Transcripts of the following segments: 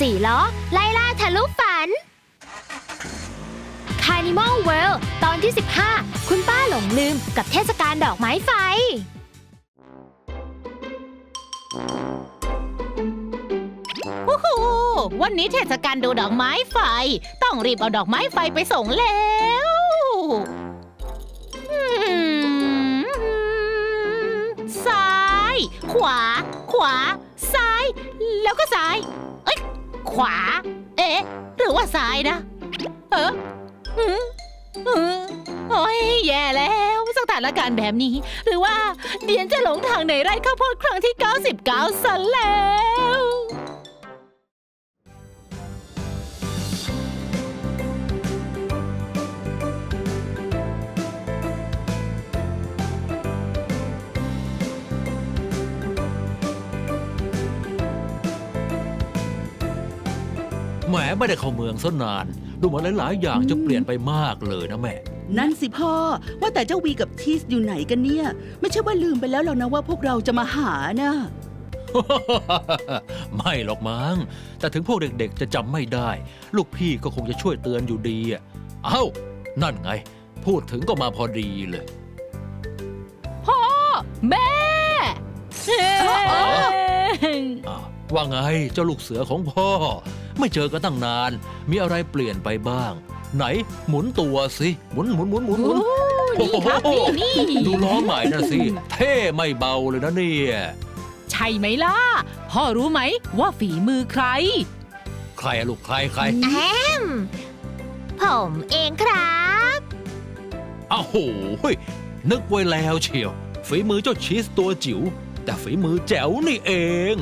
สี่ล้อ ไล่ล่าทะลุฝัน Carnival World ตอนที่ 15 คุณป้าหลงลืมกับเทศกาลดอกไม้ไฟ โอ้โหวันนี้เทศกาลดูดอกไม้ไฟ ต้องรีบเอาดอกไม้ไฟไปส่งแล้วอืมซ้าย ขวา ขวา ซ้าย แล้วก็ซ้ายเอ้ย ขวา เอ๊ะ หรือว่าซ้ายนะ เอออืมอืมโอ้ยแย่แล้วสถานการณ์แบบนี้ หรือว่าเดียนจะหลงทางในไร่ข้าวโพดครั้งที่ 99ซะแล้ว แหมไม่ได้เข้าเมืองซะนาน ดูเหมือนหลายๆ อย่างจะเปลี่ยนไปมากเลยนะแม่ นั่นสิพ่อ ว่าแต่เจ้าวีกับทีสอยู่ไหนกันเนี่ย ไม่ใช่ว่าลืมไปแล้วหรอกนะว่าพวกเราจะมาหานะ ไม่หรอกมั้งแต่ถึงพวกเด็กๆ จะจำไม่ได้ ลูกพี่ก็คงจะช่วยเตือนอยู่ดีอะเอ้า นั่นไง พูดถึงก็มาพอดีเลย พ่อ แม่อ้าวว่าไงเจ้าลูกเสือของพ่อ ไม่เจอกันตั้งนาน มีอะไรเปลี่ยนไปบ้าง ไหนหมุนตัวสิหมุนหมุนหมุนหมุนหมุนนี่ครับนี่นี่ดูล้อใหม่นะสิ เท่ไม่เบาเลยนะเนี่ย ใช่ไหมล่ะ พ่อรู้ไหมว่าฝีมือใคร ใครอะลูกใครใครแอมผมเองครับอ้าวโหยนึกไว้แล้วเชียว ฝีมือเจ้าชีสตัวจิ๋วแต่ฝีมือแจ๋วนี่เอง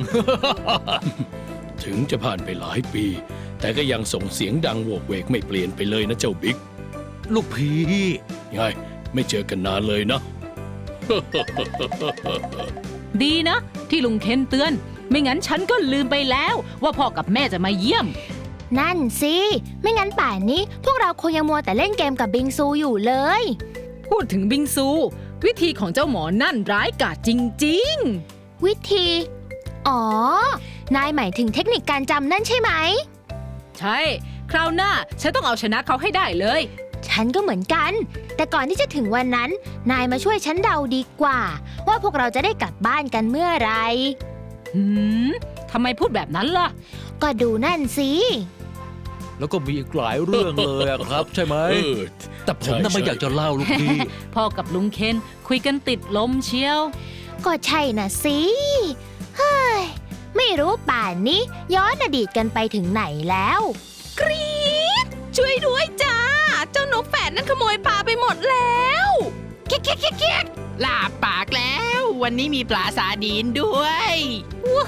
ถึงจะผ่านไปหลายปี แต่ก็ยังส่งเสียงดังโหวกเวกไม่เปลี่ยนไปเลยนะเจ้าบิ๊ก ลูกพี่ ไง ไม่เจอกันนานเลยนะ ดีนะ ที่ลุงเคนเตือน ไม่งั้นฉันก็ลืมไปแล้ว ว่าพ่อกับแม่จะมาเยี่ยม นั่นสิ ไม่งั้นป่านนี้ พวกเราคงยังมัวแต่เล่นเกมกับบิงซูอยู่เลย พูดถึงบิงซู วิธีของเจ้าหมอนั่นร้ายกาจจริงวิธี อ๋อ นายหมายถึงเทคนิคการจำนั่นใช่ไหมๆใช่ คราวหน้า ฉันต้องเอาชนะเขาให้ได้เลย ฉันก็เหมือนกัน แต่ก่อนที่จะถึงวันนั้น นายมาช่วยฉันเดาดีกว่า ว่าพวกเราจะได้กลับบ้านกันเมื่อไหรหืมทำไมพูดแบบนั้นล่ะ ก็ดูนั่นสิ แล้วก็มีอีกหลายเรื่องเลยอะครับ ใช่ไหม เออ แต่ผมน่ะใช่ ไม่ใช่อยากจะเล่าลูกพี่ พ่อกับลุงเคนคุยกันติดลมเชียว ก็ใช่น่ะสิ เฮ้ย ไม่รู้ป่านนี้ ย้อนอดีตกันไปถึงไหนแล้ว กรี๊ดช่วยด้วยจ้า เจ้านกแฝดนั้นขโมยปลาไปหมดแล้วเก๊กเก๊กเก๊กเก๊กลาบปากแล้ว วันนี้มีปลาสาดีนด้วยว้า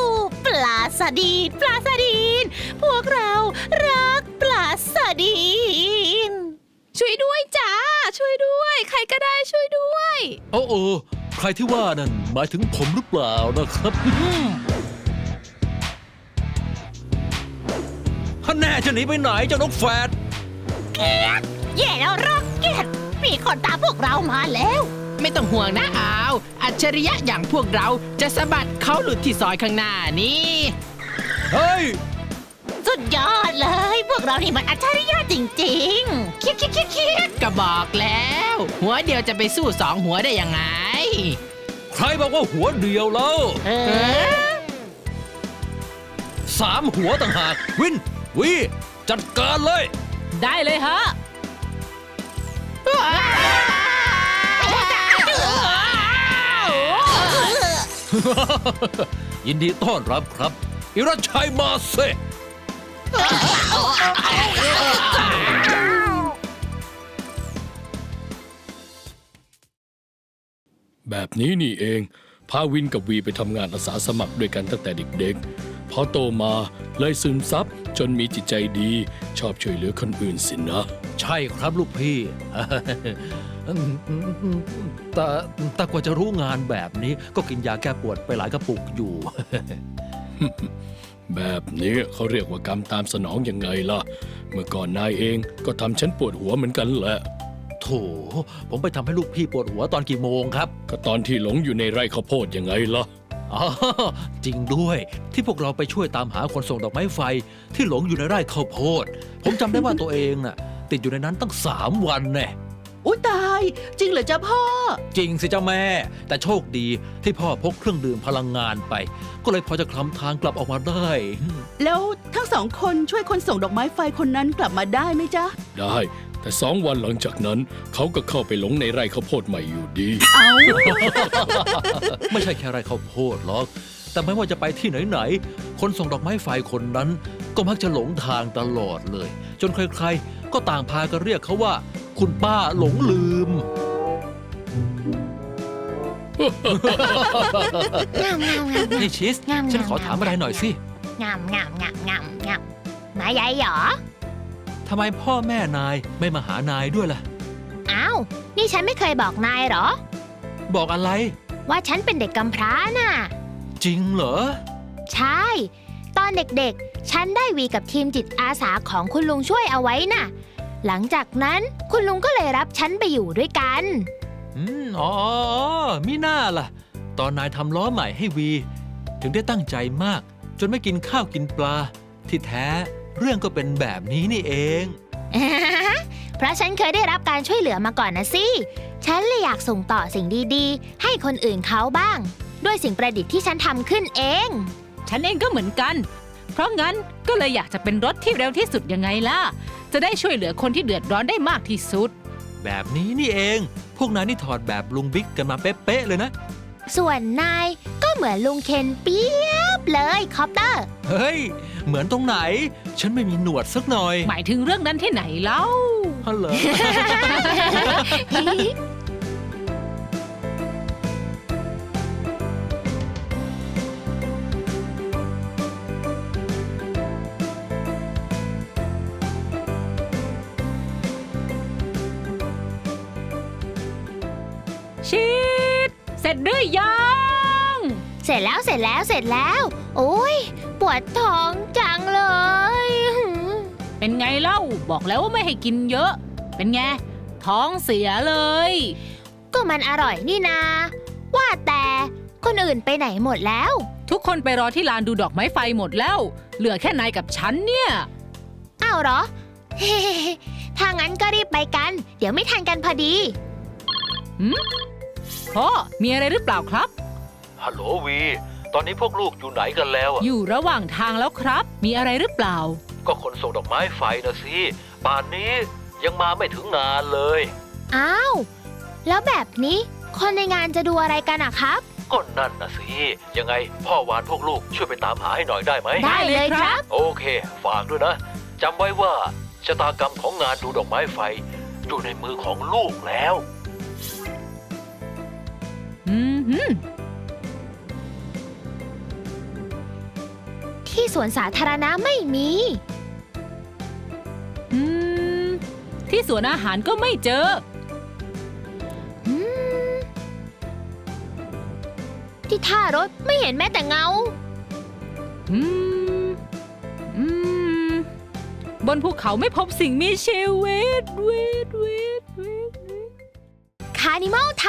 วปลาสดีนปลาสดีน พวกเรารักปลาสดีน ช่วยด้วยจ้า ช่วยด้วย ใครก็ได้ช่วยด้วย โอ้โอใค รที่ว่านั่นหมายถึงผมหรือเปล่านะครับอืมฮันแน่จะหนีไปไหนเจ้านกแฟดแย่แล้วร็อกเก็ตมีคนตามพวกเรามาแล้ว ไม่ต้องห่วงนะอาว อัจฉริยะอย่างพวกเราจะสะบัดเขาหลุดที่ซอยข้างหน้านี่เฮ้ย สุดยอดเลย พวกเรานี่มันอัจฉริยะจริงๆเคิดคิดคิดคิดก็บอกแล้ว หัวเดียวจะไปสู้สองหัวได้ยังไง ใครบอกว่าหัวเดียวแล้วเออสามหัวต่างหากวินวีจัดการเลย ได้เลยฮะยินดีต้อนรับครับ อิรัชชัยมาเซ แบบนี้นี่เอง พาวินกับวีไปทำงานอาสาสมัครด้วยกันตั้งแต่เด็กๆ พอโตมาเลยซึมซับจนมีจิตใจดี ชอบช่วยเหลือคนอื่นสินะ ใช่ครับลูกพี่ แต่แต่กว่าจะรู้งานแบบนี้ก็กินยาแก้ปวดไปหลายกระปุกอยู่ แบบนี้เขาเรียกว่ากรรมตามสนองยังไงล่ะ เมื่อก่อนนายเองก็ทำฉันปวดหัวเหมือนกันแหละ โถ ผมไปทำให้ลูกพี่ปวดหัวตอนกี่โมงครับ ก็ตอนที่หลงอยู่ในไร่ข้าวโพดยังไงล่ะ อ๋อ จริงด้วย ที่พวกเราไปช่วยตามหาคนส่งดอกไม้ไฟ ที่หลงอยู่ในไร่ข้าวโพด ผมจำได้ว่าตัวเองน่ะ ติดอยู่ในนั้นตั้งสามวันแน่อุ้ยตาย จริงเหรอจ๊ะพ่อ จริงสิเจ้าแม่ แต่โชคดีที่พ่อพกเครื่องดื่มพลังงานไป ก็เลยพอจะคลำทางกลับออกมาได้ แล้วทั้งสองคนช่วยคนส่งดอกไม้ไฟคนนั้นกลับมาได้ไหมจ๊ะ ได้ แต่สองวันหลังจากนั้น เขาก็เข้าไปหลงในไร่ข้าวโพดใหม่อยู่ดี เอา ไม่ใช่แค่ไร่ข้าวโพดหรอก แต่ไม่ว่าจะไปที่ไหนๆ คนส่งดอกไม้ไฟคนนั้น ก็มักจะหลงทางตลอดเลย จนใครๆ ก็ต่างพากันเรียกเขาว่า คุณป้าหลงลืม งามงามงาม นี่ชิสงามฉันขอถามอะไรหน่อยสิ งามงามงามงามงามนายใหญ่เหรอทำไมพ่อแม่นายไม่มาหานายด้วยล่ะ อ้าว นี่ฉันไม่เคยบอกนายเหรอ บอกอะไร ว่าฉันเป็นเด็กกำพร้าน่ะ จริงเหรอ ใช่ ตอนเด็กๆ ฉันได้วีกับทีมจิตอาสาของคุณลุงช่วยเอาไว้น่ะ หลังจากนั้นคุณลุงก็เลยรับฉันไปอยู่ด้วยกัน อืมอ๋อมิน่าล่ะ ตอนนายทำล้อใหม่ให้วี ถึงได้ตั้งใจมาก จนไม่กินข้าวกินปลา ที่แท้ เรื่องก็เป็นแบบนี้นี่เอง เพราะฉันเคยได้รับการช่วยเหลือมาก่อนนะสิ ฉันเลยอยากส่งต่อสิ่งดีๆ ให้คนอื่นเขาบ้าง ด้วยสิ่งประดิษฐ์ที่ฉันทำขึ้นเอง ฉันเองก็เหมือนกัน เพราะงั้นก็เลยอยากจะเป็นรถที่เร็วที่สุดยังไงล่ะ จะได้ช่วยเหลือคนที่เดือดร้อนได้มากที่สุด แบบนี้นี่เอง พวกนายนี่ถอดแบบลุงบิ๊กกันมาเป๊ะๆเลยนะ ส่วนนายก็ เหมือนลุงเคนเปียบเลยคอปเตอร์ เฮ้ย เหมือนตรงไหน ฉันไม่มีหนวดสักหน่อยหมายถึงเรื่องนั้นที่ไหนเล่า ฮัลโหล ชิด เสร็จหรือยัง เสร็จแล้วเสร็จแล้วเสร็จแล้ว โอ้ยปวดท้องจังเลย เป็นไงเล่าบอกแล้วว่าไม่ให้กินเยอะ เป็นไง ท้องเสียเลย ก็มันอร่อยนี่นา ว่าแต่คนอื่นไปไหนหมดแล้ว ทุกคนไปรอที่ลานดูดอกไม้ไฟหมดแล้ว เหลือแค่นายกับฉันเนี่ย อ้าวเหรอ ถ้างั้นก็รีบไปกัน เดี๋ยวไม่ทันกันพอดี พ่อมีอะไรหรือเปล่าครับ ฮัลโหลวี ตอนนี้พวกลูกอยู่ไหนกันแล้วอะอยู่ระหว่างทางแล้วครับ มีอะไรหรือเปล่า ก็คนส่งดอกไม้ไฟนะสิป่านนี้ยังมาไม่ถึงงานเลย อ้าว แล้วแบบนี้คนในงานจะดูอะไรกันอะครับ ก็นั่นนะสิ ยังไงพ่อวานพวกลูกช่วยไปตามหาให้หน่อยได้ไหม ได้เลยครับ โอเค ฝากด้วยนะจำไว้ว่าชะตากรรมของงานดูดอกไม้ไฟ อยู่ในมือของลูกแล้ว อืม ที่สวนสาธารณะไม่มี อืม ที่สวนอาหารก็ไม่เจอ อืม ที่ท่ารถไม่เห็นแม้แต่เงา อืม อืม บนภูเขาไม่พบสิ่งมีชีวิตเวทเวทเวทเวทคานิมอลท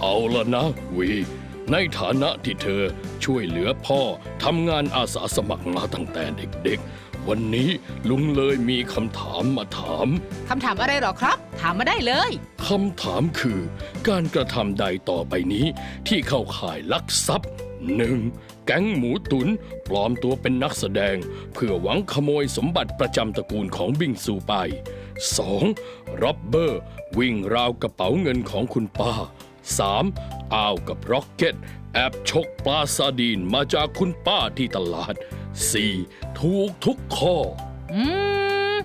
เอาละนะวี ในฐานะที่เธอช่วยเหลือพ่อทำงานอาสาสมัครมาตั้งแต่เด็กๆ วันนี้ลุงเลยมีคำถามมาถาม คำถามอะไรหรอครับ ถามมาได้เลย คำถามคือ การกระทำใดต่อไปนี้ที่เข้าข่ายลักทรัพย์ 1. แก๊งหมูตุนปลอมตัวเป็นนักแสดง เพื่อหวังขโมยสมบัติประจำตระกูลของบิงซูไป 2. ร็อบเบอร์ วิ่งราวกระเป๋าเงินของคุณป้า 3. อ้าวกับร็อกเก็ต แอบฉกปลาซาดีนมาจากคุณป้าที่ตลาด 4. ถูกทุกข้อ อืม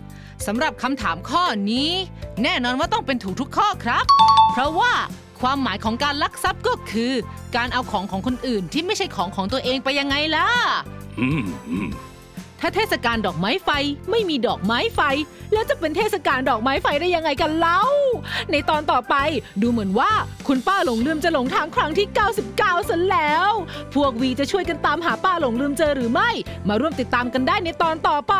สำหรับคำถามข้อนี้ แน่นอนว่าต้องเป็นถูกทุกข้อครับ เพราะว่าความหมายของการลักทรัพย์ก็คือ การเอาของของคนอื่นที่ไม่ใช่ของของตัวเองไปยังไงล่ะ อืมอืม ถ้าเทศกาลดอกไม้ไฟไม่มีดอกไม้ไฟ แล้วจะเป็นเทศกาลดอกไม้ไฟได้ยังไงกันเล่า ในตอนต่อไปดูเหมือนว่าคุณป้าหลงลืมจะหลงทางครั้งที่ 99ซะแล้ว พวกวีจะช่วยกันตามหาป้าหลงลืมเจอหรือไม่ มาร่วมติดตามกันได้ในตอนต่อไป